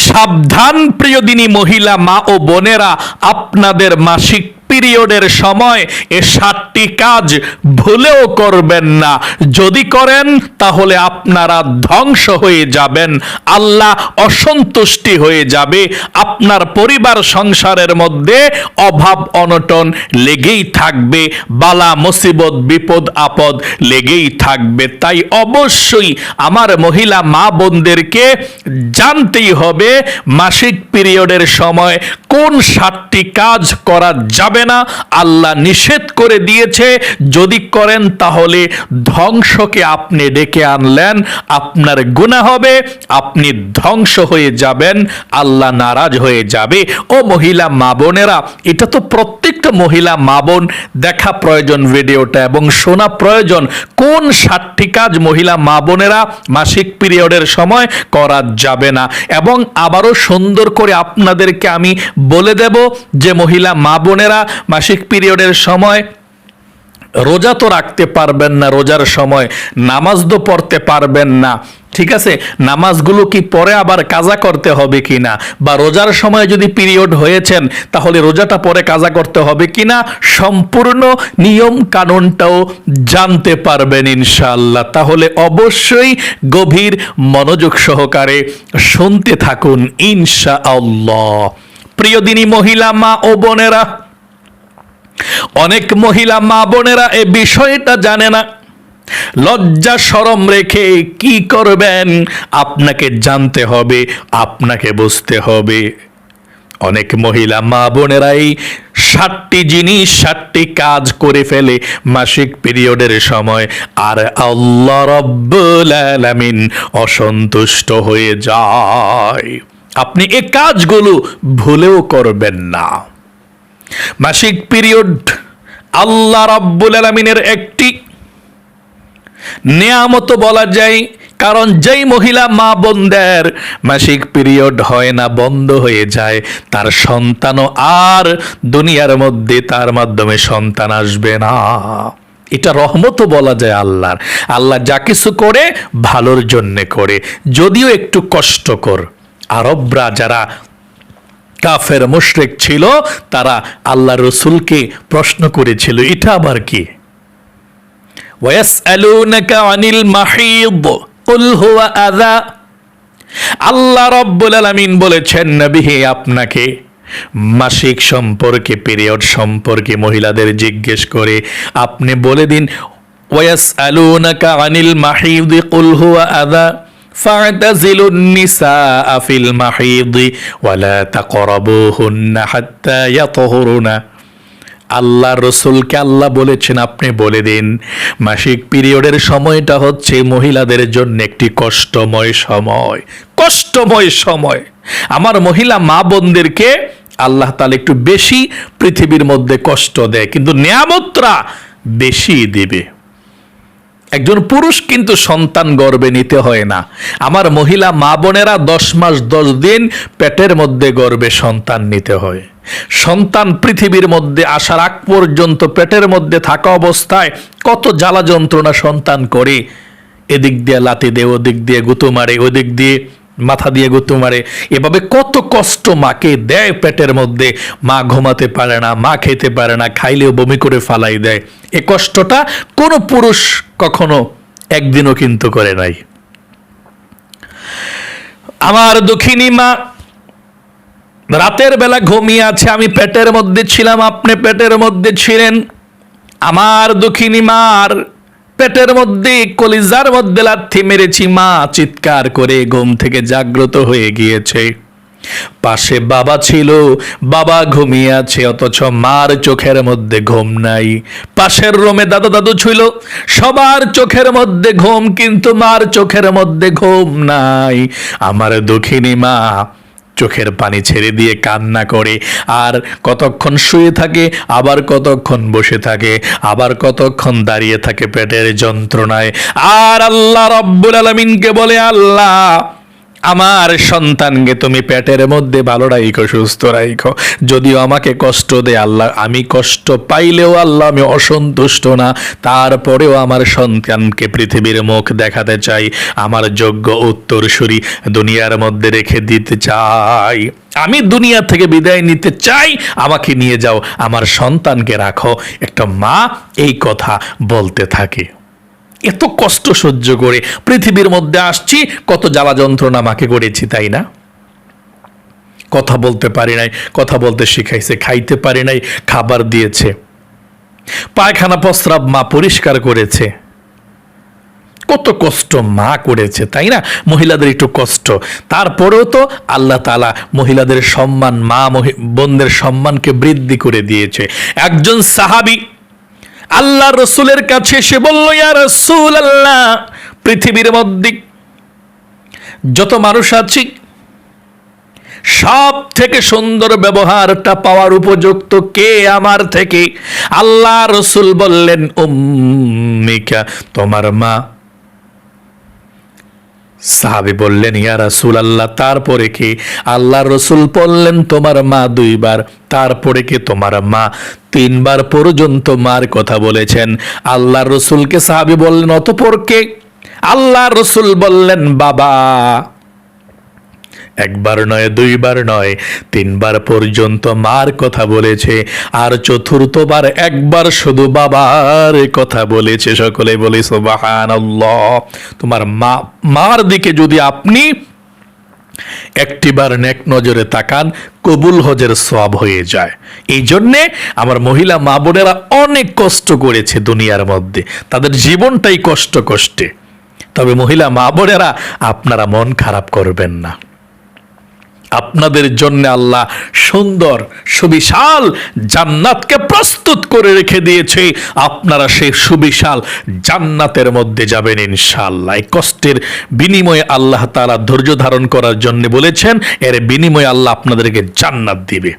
সাবধান প্রিয়দিনী মহিলা মা ও বোনেরা আপনাদের মাসিক পিরিয়ডের সময় এ সাতটি কাজ ভুলেও করবেন না। যদি করেন, তাহলে আপনারা ধ্বংস হয়ে যাবেন। আল্লাহ অসন্তুষ্টি হয়ে যাবে। আপনার পরিবার সংসারের মধ্যে অভাব অনটন লেগেই থাকবে। বালা, মুসিবত, বিপদ, আপদ লেগেই থাকবে। তাই অবশ্যই আমার মহিলা মা বোনদেরকে জানতেই হবে, মাসিক পিরিয়ডের সময় কোন সাতটি কাজ করা যাবে না? আল্লাহ নিষেধ করে দিয়েছে, যদি করেন তাহলে ধ্বংসকে আপনি ডেকে আনলেন, আপনার গুণা হবে, আপনি ধ্বংস হয়ে যাবেন, আল্লাহ নারাজ হয়ে যাবে। ও মহিলা, মা বোনেরা, এটা তো প্রত্যেকটা মহিলা, মা বোন, দেখা প্রয়োজন ভিডিওটা এবং শোনা প্রয়োজন। কোন সাতটি কাজ মহিলা, মা বোনেরা মাসিক পিরিয়ডের সময় করা যাবে না? এবং আবারও সুন্দর করে আপনাদেরকে আমি বলে দেব যে মহিলা মা বোনেরা মাসিক পিরিয়ডের সময় রোজা তো রাখতে পারবেন না, রোজার সময় নামাজ তো পড়তে পারবেন না। ঠিক আছে? নামাজগুলো কি পরে আবার কাজা করতে হবে কিনা বা রোজার সময় যদি পিরিয়ড হয়েছেন, তাহলে রোজাটা পরে কাজা করতে হবে কিনা সম্পূর্ণ নিয়ম কানুনটাও জানতে পারবেন ইনশাআল্লাহ। তাহলে অবশ্যই গভীর মনোযোগ সহকারে শুনতে থাকুন ইনশাআল্লাহ প্রিয়দিনী মহিলা মা ও বোনেরা, অনেক মহিলা মা বোনেরা এ বিষয়টা জানে না। লজ্জা সরম রেখে কি করবেন? আপনাকে জানতে হবে, আপনাকে বুঝতে হবে। অনেক মহিলা মা বোনেরা এই ষাটটি জিনিস ষাটটি কাজ করে ফেলে মাসিক পিরিয়ডের সময়। আর আল্লাহ রব্বুল আলামিন অসন্তুষ্ট হয়ে যায়। আপনি এ কাজগুলো ভুলেও করবেন না। মাসিক পিরিয়ড আল্লাহ রাব্বুল আলমিনের একটি নিয়ামত বলা যায়, কারণ যেই মহিলা মা বোনদের মাসিক পিরিয়ড হয় না, বন্ধ হয়ে যায়, তার সন্তানও আর দুনিয়ার মধ্যে তার মাধ্যমে সন্তান আসবে না। এটা রহমতও বলা যায় আল্লাহর। আল্লাহ যা কিছু করে, ভালোর জন্যে করে। যদিও একটু কষ্টকর আরবরা যারা কাফের মুশরিক ছিল, তারা আল্লাহ রসুলকে প্রশ্ন করেছিল, এটা আবার কি? ওয়াসআলুনাকা আনিল মাহিদ, কুল হুয়া আযা। আল্লাহ রব্বুল আলামিন বলেছেন, নবী আপনাকে মাসিক সম্পর্কে, পিরিয়ড সম্পর্কে মহিলাদের জিজ্ঞেস করে আপনি বলে দিন ওয়াসআলুনাকা আনিল মাহিদ, কুল আযা? فاعتزلوا النساء في المحيض ولا تقربوهن حتى يطهرن আল্লাহ রসুলকে আল্লাহ বলেছেন আপনি বলে দিন মাসিক পিরিয়ডের সময়টা হচ্ছে মহিলাদের জন্য একটি কষ্টময় সময় কষ্টময় সময় আমার মহিলা মা বোনদেরকে আল্লাহ তাহলে একটু বেশি পৃথিবীর মধ্যে কষ্ট দেয় কিন্তু নিয়ামতরা বেশি দেবে একজন পুরুষ কিন্তু সন্তান গর্বে নিতে হয় না। আমার মহিলা মা বোনেরা দশ মাস দশ দিন পেটের মধ্যে গর্বে সন্তান নিতে হয়। সন্তান পৃথিবীর মধ্যে আসার আগ পর্যন্ত পেটের মধ্যে থাকা অবস্থায় কত জ্বালা যন্ত্রণা সন্তান করে। এদিক দিয়ে লাতি দেয়, ওদিক দিয়ে গুঁতো মারে, ওদিক দিয়ে মাথা দিয়ে গুঁতো মারে। এভাবে কত কষ্ট মাকে দেয় পেটের মধ্যে। মা ঘুমাতে পারে না, মা খেতে পারে না, খাইলেও বমি করে ফালাই দেয়। এ কষ্টটা কোনো পুরুষ কখনো একদিনও কিন্তু করে নাই। আমার দুঃখিনী মা, রাতের বেলা ঘুমিয়ে আছে, আমি পেটের মধ্যে ছিলাম, আপনি পেটের মধ্যে ছিলেন। আমার দুঃখিনী মার পেটের মধ্যে, কলিজার মধ্যে লাথি মেরেছি। মা চিৎকার করে ঘুম থেকে জাগ্রত হয়ে গিয়েছে। পাশে বাবা ছিল, বাবা ঘুমিয়ে আছে, অথচ মার চোখের মধ্যে ঘুম নাই। পাশের রোমে দাদা দাদু ছিল, সবার চোখের মধ্যে ঘুম, কিন্তু মার চোখের মধ্যে ঘুম নাই। আমার দুঃখিনী মা চোখের পানি ছেড়ে দিয়ে কান্না করে, আর কতক্ষণ শুয়ে থাকে, আবার কতক্ষণ বসে থাকে, আবার কতক্ষণ দাঁড়িয়ে থাকে পেটের যন্ত্রণায়। আর আল্লাহ রব্বুল আলমিনকে বলে, আল্লাহ আমার সন্তানকে তুমি পেটের মধ্যে ভালো রাখো সুস্থ রাখো যদিও আমাকে কষ্ট দে আল্লাহ, আমি কষ্ট পাইলেও আল্লাহ আমি অসন্তুষ্ট না। তারপরেও আমার সন্তানকে পৃথিবীর মুখ দেখাতে চাই, আমার যোগ্য উত্তরসূরি দুনিয়ার মধ্যে রেখে দিতে চাই। আমি দুনিয়া থেকে বিদায় নিতে চাই, আমাকে নিয়ে যাও, আমার সন্তানকে রাখো। একটা মা এই কথা বলতে থাকে। এত কষ্ট সহ্য করে পৃথিবীর মধ্যে আসছি, কত জ্বালা যন্ত্রণা মাকে করেছি, তাই না? কথা বলতে পারি নাই, কথা বলতে শিখাইছে, খাইতে পারি নাই, খাবার দিয়েছে। পায়খানা প্রস্রাব মা পরিষ্কার করেছে। কত কষ্ট মা করেছে, তাই না? মহিলাদের একটু কষ্ট। তারপরেও তো আল্লাহ তালা মহিলাদের সম্মান, মা বোনদের সম্মানকে বৃদ্ধি করে দিয়েছে। একজন সাহাবি আল্লাহ রসুলের কাছে সে বলল, ইয়া রসুল আল্লাহ পৃথিবীর মধ্যে যত মানুষ আছি সব থেকে সুন্দর ব্যবহারটা পাওয়ার উপযুক্ত কে আমার থেকে? আল্লাহ রসুল বললেন, উম্মিকা, তোমার মা সাহাবি বললেন, ইয়া রাসূল আল্লাহ তারপরে কি? আল্লাহ রসুল বললেন, তোমার মা দুইবার, তারপরে কি তোমার মা? তিনবার পর্যন্ত মার কথা বলেছেন। আল্লাহ রসুলকে সাহাবি বললেন, অতপর কে? আল্লাহ রসুল বললেন, বাবা। একবার নয়, দুইবার নয়, তিনবার পর্যন্ত মার কথা বলেছে, আর চতুর্থবার একবার শুধু বাবার কথা বলেছে। সকলে বলে সোবাহান তোমার মা, মার দিকে যদি আপনি একটিবার নেক নজরে তাকান, কবুল হজের সব হয়ে যায়। এই জন্যে আমার মহিলা মা বোনেরা অনেক কষ্ট করেছে দুনিয়ার মধ্যে। তাদের জীবনটাই কষ্ট কষ্টে। তবে মহিলা মা বোনেরা, আপনারা মন খারাপ করবেন না। আপনাদের জন্য আল্লাহ সুন্দর, সুবিশাল জান্নাতকে প্রস্তুত করে রেখে দিয়েছে। আপনারা সেই সুবিশাল জান্নাতের মধ্যে যাবেন ইনশাআল্লাহ। এই কষ্টের বিনিময়ে আল্লাহ তাআলা ধৈর্য ধারণ করার জন্য বলেছেন, এর বিনিময়ে আল্লাহ আপনাদেরকে জান্নাত দিবে।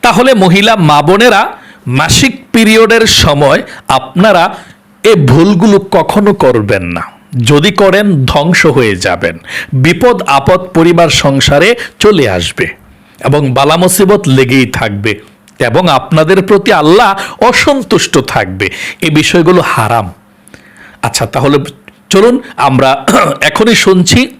তাহলে মহিলা মা বোনেরা, মাসিক পিরিয়ডের সময় আপনারা এই ভুলগুলো কখনো করবেন না। যদি করেন ধ্বংস হয়ে যাবেন। বিপদ, আপদ পরিবার সংসারে চলে আসবে এবং বালা মুসিবত লেগেই থাকবে এবং আপনাদের প্রতি আল্লাহ অসন্তুষ্ট থাকবে। এই বিষয়গুলো হারাম। আচ্ছা তাহলে চলুন আমরা এখনই শুনছি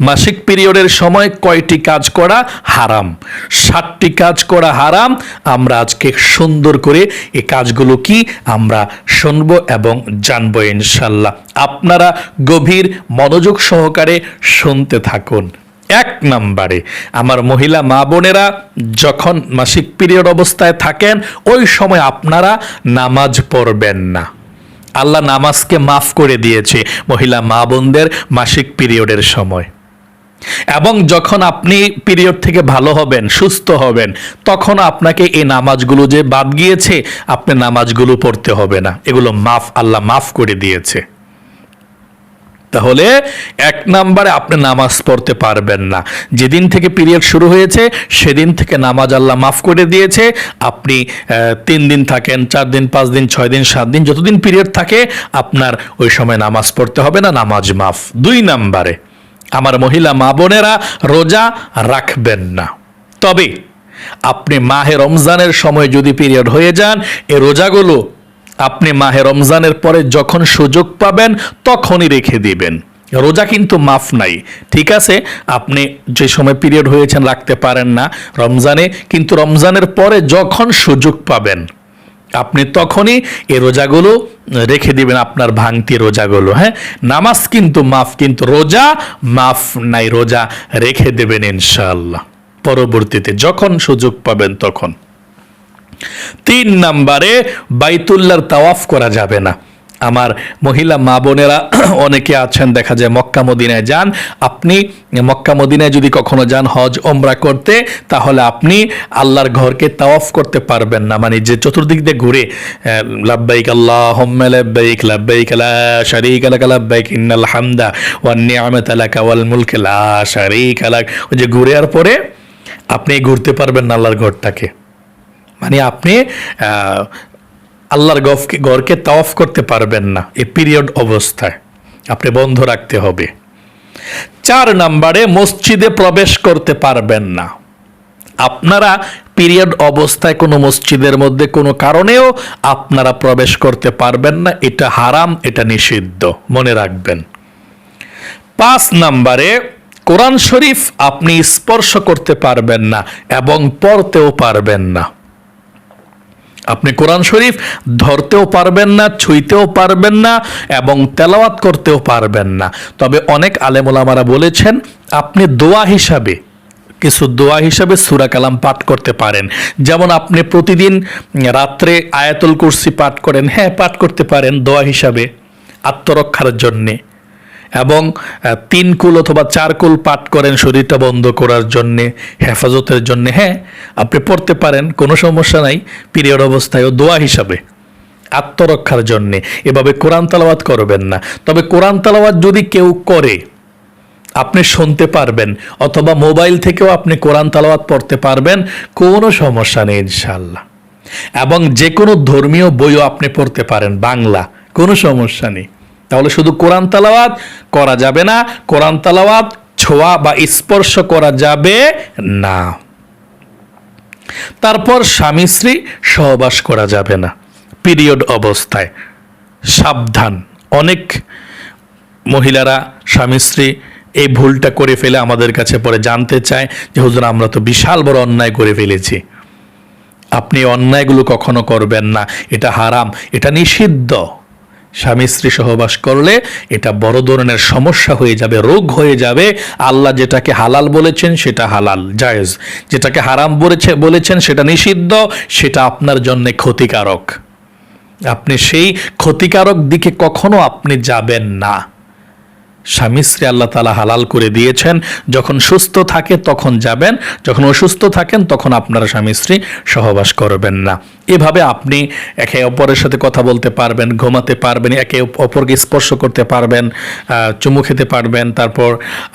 মাসিক পিরিয়ডের সময় কয়টি কাজ করা হারাম? ষাটটি কাজ করা হারাম। আমরা আজকে সুন্দর করে এ কাজগুলো কি আমরা শুনব এবং জানব ইনশাল্লাহ। আপনারা গভীর মনোযোগ সহকারে শুনতে থাকুন। এক নম্বরে, আমার মহিলা মা বোনেরা যখন মাসিক পিরিয়ড অবস্থায় থাকেন, ওই সময় আপনারা নামাজ পড়বেন না। আল্লাহ নামাজকে মাফ করে দিয়েছে মহিলা মা বোনদের মাসিক পিরিয়ডের সময়। এবং যখন আপনি পিরিয়ড থেকে ভালো হবেন, সুস্থ হবেন, তখন আপনাকে এই নামাজগুলো যে বাদ গিয়েছে আপনি নামাজগুলো পড়তে হবে না। এগুলো মাফ, আল্লাহ মাফ করে দিয়েছে। তাহলে এক নাম্বারে আপনি নামাজ পড়তে পারবেন না। যেদিন থেকে পিরিয়ড শুরু হয়েছে, সেদিন থেকে নামাজ আল্লাহ মাফ করে দিয়েছে। আপনি তিন দিন থাকেন, চার দিন, পাঁচ দিন, ছয় দিন, সাত দিন, যতদিন পিরিয়ড থাকে, আপনার ওই সময় নামাজ পড়তে হবে না, নামাজ মাফ। দুই নাম্বারে, আমার মহিলা মা বোনেরা রোজা রাখবেন না। তবে আপনি মাহে রমজানের সময় যদি পিরিয়ড হয়ে যান, এ রোজাগুলো আপনি মাহে রমজানের পরে যখন সুযোগ পাবেন, তখনই রেখে দিবেন। রোজা কিন্তু মাফ নাই। ঠিক আছে? আপনি যে সময় পিরিয়ড হয়েছেন, রাখতে পারেন না। রমজানে কিন্তু রমজানের পরে যখন সুযোগ পাবেন, আপনি তখনই এই রোজাগুলো রেখে দিবেন, আপনার ভাঙতি রোজাগুলো হ্যাঁ? নামাজ কিন্তু মাফ, কিন্তু রোজা মাফ নাই। রোজা রেখে দেবেন ইনশাআল্লাহ। পরবর্তীতে যখন সুযোগ পাবেন, তখন। তিন নাম্বারে বাইতুল্লার তাওয়াফ করা যাবে না। আমার মহিলা মা বোনেরা অনেকে আছেন, দেখা যায় মক্কা মদিনায় যান। আপনি মক্কা মদিনায় যদি কখনো যান হজ ওমরা করতে, তাহলে আপনি আল্লাহর ঘরকে তাওয়াফ করতে পারবেন না। মানে যে চতুর্দিক দিয়ে ঘুরে লাব্বাইক আল্লাহ লাব্বাইক লাব্বাইক লা শারীক লাক, লাব্বাইক ইন্নাল হামদা ওয়ান নি'মাতা লাকা ওয়াল মুলক, লা শারীক লাক। ওই যে ঘুরে আর পরে আপনি ঘুরতে পারবেন না আল্লাহর ঘরটাকে। মানে আপনি আল্লাহর গফকে ঘরকে তাওয়াফ করতে পারবেন না এ পিরিয়ড অবস্থায়। আপনি বন্ধ রাখতে হবে। চার নম্বরে, মসজিদে প্রবেশ করতে পারবেন না। আপনারা পিরিয়ড অবস্থায় কোনো মসজিদের মধ্যে কোনো কারণেও আপনারা প্রবেশ করতে পারবেন না। এটা হারাম, এটা নিষিদ্ধ। মনে রাখবেন। পাঁচ নম্বরে, কোরআন শরীফ আপনি স্পর্শ করতে পারবেন না এবং পড়তেও পারবেন না। আপনি কোরআন শরীফ ধরতেও পারবেন না, ছুঁইতেও পারবেন না এবং তেলাওয়াত করতেও পারবেন না। তবে অনেক আলেমোলামারা বলেছেন, আপনি দোয়া হিসাবে, কিছু দোয়া হিসাবে সুরা কালাম পাঠ করতে পারেন। যেমন আপনি প্রতিদিন রাত্রে আয়াতুল কুরসি পাঠ করেন হ্যাঁ পাঠ করতে পারেন দোয়া হিসাবে আত্মরক্ষার জন্যে। এবং তিন কুল অথবা চার কুল পাঠ করেন শরীরটা বন্ধ করার জন্যে, হেফাজতের জন্যে। হ্যাঁ আপনি পড়তে পারেন, কোনো সমস্যা নাই, পিরিয়ড অবস্থায় ও দোয়া হিসাবে, আত্মরক্ষার জন্যে। এভাবে কোরআন তালাওয়াত করবেন না। তবে কোরআন তালাওয়াত যদি কেউ করে, আপনি শুনতে পারবেন, অথবা মোবাইল থেকেও আপনি কোরআন তালাওয়াত পড়তে পারবেন, কোনো সমস্যা নেই ইনশাল্লাহ এবং যে কোনো ধর্মীয় বইও আপনি পড়তে পারেন, বাংলা, কোনো সমস্যা নেই। তাহলে শুধু কোরআন তালাওয়াত করা যাবে না, কোরআন তালাওয়াত ছোঁয়া বা স্পর্শ করা যাবে না। তারপর স্বামী স্ত্রী সহবাস করা যাবে না, পিরিয়ড অবস্থায়। সাবধান, অনেক মহিলারা স্বামী স্ত্রী এই ভুলটা করে ফেলে আমাদের কাছে পরে জানতে চায় যে, হুজুর, আমরা তো বিশাল বড় অন্যায় করে ফেলেছি। আপনি অন্যায়গুলো কখনো করবেন না। এটা হারাম, এটা নিষিদ্ধ। স্বামী স্ত্রী সহবাস করলে এটা বড় ধরনের সমস্যা হয়ে যাবে, রোগ হয়ে যাবে। আল্লাহ যেটাকে হালাল বলেছেন সেটা হালাল, জায়েজ। যেটাকে হারাম বলেছে, বলেছেন সেটা নিষিদ্ধ, সেটা আপনার জন্যে ক্ষতিকারক। আপনি সেই ক্ষতিকারক দিকে কখনো আপনি যাবেন না। স্বামী স্ত্রী আল্লাহ তালা হালাল করে দিয়েছেন, যখন সুস্থ থাকে তখন যাবেন, যখন অসুস্থ থাকেন তখন আপনারা স্বামী স্ত্রী সহবাস করবেন না। এভাবে আপনি একে অপরের সাথে কথা বলতে পারবেন, ঘুমাতে পারবেন, একে অপরকে স্পর্শ করতে পারবেন চুমু খেতে পারবেন, তারপর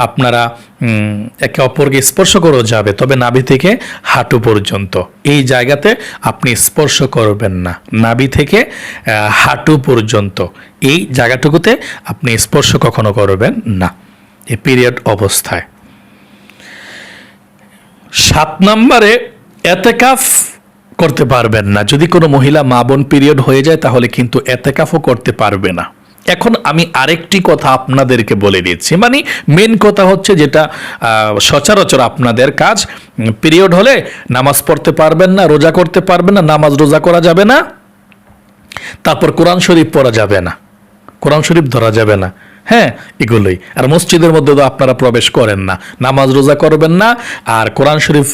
আপনারা একে অপরকে স্পর্শ করেও যাবে, তবে নাভি থেকে হাঁটু পর্যন্ত। এই জায়গাতে আপনি স্পর্শ করবেন না। নাভি থেকে হাঁটু পর্যন্ত। এই জায়গাটুকুতে আপনি স্পর্শ কখনো করবেন না। এই পিরিয়ড অবস্থায়। সাত নম্বরে, এতেকাফ করতে পারবেন না। যদি কোনো মহিলা মা বোন পিরিয়ড হয়ে যায়, তাহলে কিন্তু এতেকাফও করতে পারবে না। এখন আমি আরেকটি কথা আপনাদেরকে বলে দিচ্ছি। মানে মেন কথা হচ্ছে যেটা সচরাচর আপনাদের কাজ পিরিয়ড হলে নামাজ পড়তে পারবেন না, রোজা করতে পারবেন না, নামাজ রোজা করা যাবে না, তারপর কোরআন শরীফ পড়া যাবে না। কোরআন শরীফ ধরা যাবে না। হ্যাঁ এগুলোই। আর মসজিদের মধ্যে তো আপনারা প্রবেশ করেন না। নামাজ রোজা করবেন না, আর কোরআন শরীফ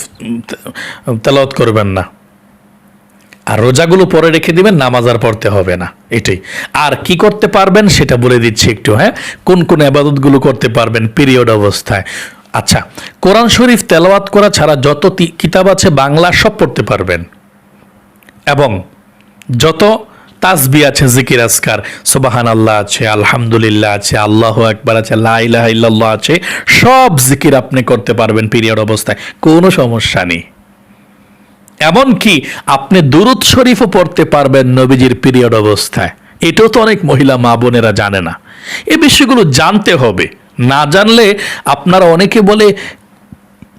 তেলাওয়াত করবেন না। আর রোজাগুলো পরে রেখে দিবেন, নামাজ আর পড়তে হবে না। এটাই। আর কি করতে পারবেন সেটা বলে দিচ্ছি একটু হ্যাঁ? কোন কোন আবাদতগুলো করতে পারবেন পিরিয়ড অবস্থায়। আচ্ছা কোরআন শরীফ তেলাওয়াত করা ছাড়া যত কিতাব আছে, বাংলা সব পড়তে পারবেন। এবং যত তাসবি আছে, জিকির আসকার সুবাহান আল্লাহ আছে, আলহামদুলিল্লাহ আছে, আল্লাহ একবার আছে, লা ইলাহা ইল্লাল্লাহ আছে, সব জিকির আপনি করতে পারবেন পিরিয়ড অবস্থায়। কোনো সমস্যা নেই। এমনকি আপনি দুরুদ শরীফও পড়তে পারবেন নবীজির পিরিয়ড অবস্থায়। এটাও তো অনেক মহিলা মা বোনেরা জানে না। এ বিষয়গুলো জানতে হবে। না জানলে আপনারা অনেকে বলে,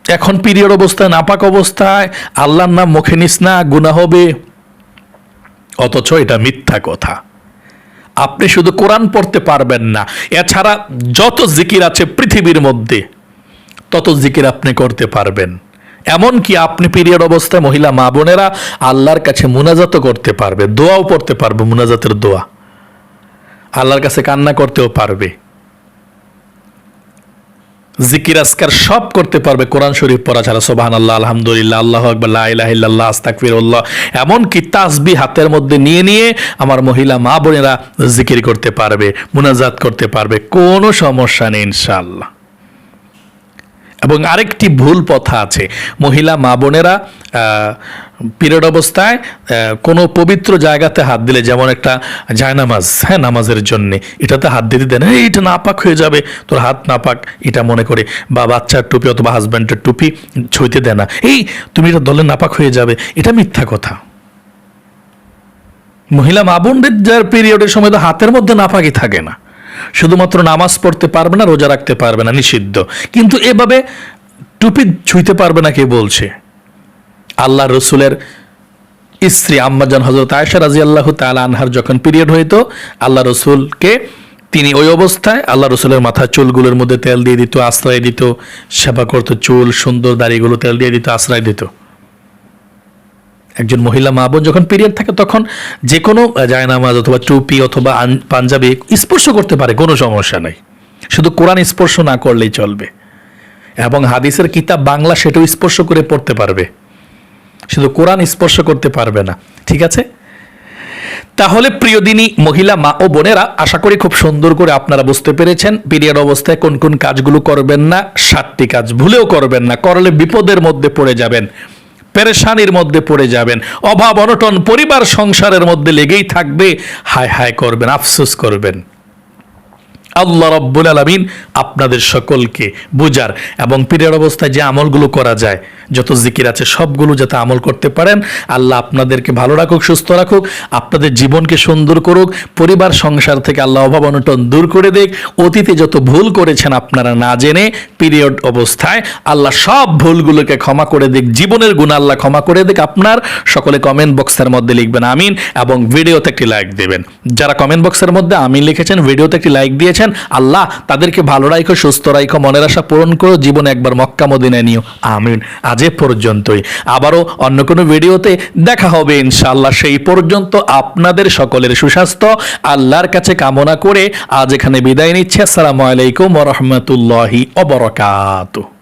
এখন পিরিয়ড অবস্থায়, নাপাক অবস্থায়, আল্লাহর নাম মুখে নিস না গুণা হবে। অথচ এটা মিথ্যা কথা। আপনি শুধু কোরআন পড়তে পারবেন না। এছাড়া যত জিকির আছে পৃথিবীর মধ্যে, তত জিকির আপনি করতে পারবেন। এমনকি আপনি পিরিয়ড অবস্থায় মহিলা মা বোনেরা আল্লাহর কাছে মুনাজাত করতে পারবে, দোয়াও পড়তে পারবে, মুনাজাতের দোয়া। আল্লাহর কাছে কান্না করতেও পারবে। জিকির আসকার সব করতে পারবে, কোরআন শরীফ পড়া ছাড়া সোবাহান আল্লাহ আলহামদুলিল্লাহ, আল্লাহ আকবর লাহ আস্তাকফিরুল্লাহ এমনকি তাসবি হাতের মধ্যে নিয়ে নিয়ে আমার মহিলা মা বোনেরা জিকির করতে পারবে, মুনাজাত করতে পারবে, কোনো সমস্যা নেই, ইনশাআল্লাহ। এবং আরেকটি ভুল পথা আছে। মহিলা মা বোনেরা পিরিয়ড অবস্থায় কোনো পবিত্র জায়গাতে হাত দিলে, যেমন একটা জায়নামাজ হ্যাঁ নামাজের জন্য, এটাতে হাত দিতে দেন এই, এটা নাপাক হয়ে যাবে, তোর হাত নাপাক। এটা মনে করে, বা বাচ্চার টুপি অথবা হাজব্যান্ডের টুপি ছুঁইতে দেয় না। এই, তুমি এটা দলে নাপাক হয়ে যাবে। এটা মিথ্যা কথা। মহিলা মা বোনদের যার পিরিয়ডের সময় তো হাতের মধ্যে নাপাকি থাকে না। শুধুমাত্র নামাজ পড়তে পারবে না, রোজা রাখতে পারবে না, নিষিদ্ধ। কিন্তু এভাবে টুপি ছুঁইতে পারবে না কে বলছে? আল্লাহ রসুলের স্ত্রী আম্মাজান হজরত আয়সা রাজি আল্লাহ তালা আনহার যখন পিরিয়ড হইতো, আল্লাহ রসুলকে তিনি ওই অবস্থায় আল্লাহ রসুলের মাথার চুলগুলোর মধ্যে তেল দিয়ে দিত, আশ্রয় দিত, সেবা করতো, চুল, সুন্দর দাড়িগুলো তেল দিয়ে দিত, আশ্রয় দিত। একজন মহিলা মা বোন যখন পিরিয়ড থাকে তখন যে কোনো জায়নামাজ অথবা টুপি অথবা পাঞ্জাবি স্পর্শ করতে পারে, কোনো সমস্যা নেই। শুধু কোরআন স্পর্শ না করলেই চলবে। এবং হাদিসের কিতাব বাংলা সেটাও স্পর্শ করে পড়তে পারবে। শুধু কোরআন স্পর্শ করতে পারবে না। ঠিক আছে? তাহলে প্রিয়দিনী মহিলা মা ও বোনেরা, আশা করি খুব সুন্দর করে আপনারা বুঝতে পেরেছেন পিরিয়ড অবস্থায় কোন কোন কাজগুলো করবেন না, সাতটি কাজ ভুলেও করবেন না, করলে বিপদের মধ্যে পড়ে যাবেন। পেরেশানির মধ্যে পড়ে যাবেন। অভাব, অনটন, পরিবার, সংসারের মধ্যে লেগেই থাকবে। হায় হায় করবেন, আফসোস করবেন। আল্লাহ রব্বুল আলমিন আপনাদের সকলকে বুঝার এবং পীরের অবস্থায় যে আমলগুলো করা যায়, যত জিকির আছে সবগুলো যাতে আমল করতে পারেন। আল্লাহ আপনাদেরকে ভালো রাখুক, সুস্থ রাখুক, আপনাদের জীবনকে সুন্দর করুক, পরিবার, সংসার থেকে আল্লাহ অভাব অনটন দূর করে দিক। অতীতে যত ভুল করেছেন আপনারা না জেনে পিরিয়ড অবস্থায় আল্লাহ সব ভুলগুলোকে ক্ষমা করে দিক, জীবনের গুণ আল্লাহ ক্ষমা করে দিক। আপনার সকলে কমেন্ট বক্সের মধ্যে লিখবেন আমিন এবং ভিডিওতে একটি লাইক দেবেন। যারা কমেন্ট বক্সের মধ্যে আমিন লিখেছেন ভিডিওতে একটি লাইক দিয়েছেন আল্লাহ, তাদেরকে ভালো রাখো সুস্থ রাখো মনের আশা পূরণ করো, জীবন একবার মক্কা মদিনায় নিও। আমিন। আজ পর্যন্তই। আবারও অন্য কোনো ভিডিওতে দেখা হবে, ইনশাআল্লাহ। সেই পর্যন্ত আপনাদের সকলের সুস্বাস্থ্য, আল্লাহর কাছে কামনা করে আজ এখানে বিদায় নিচ্ছে। আসসালামু আলাইকুম রহমতুল্লাহি অবরকাত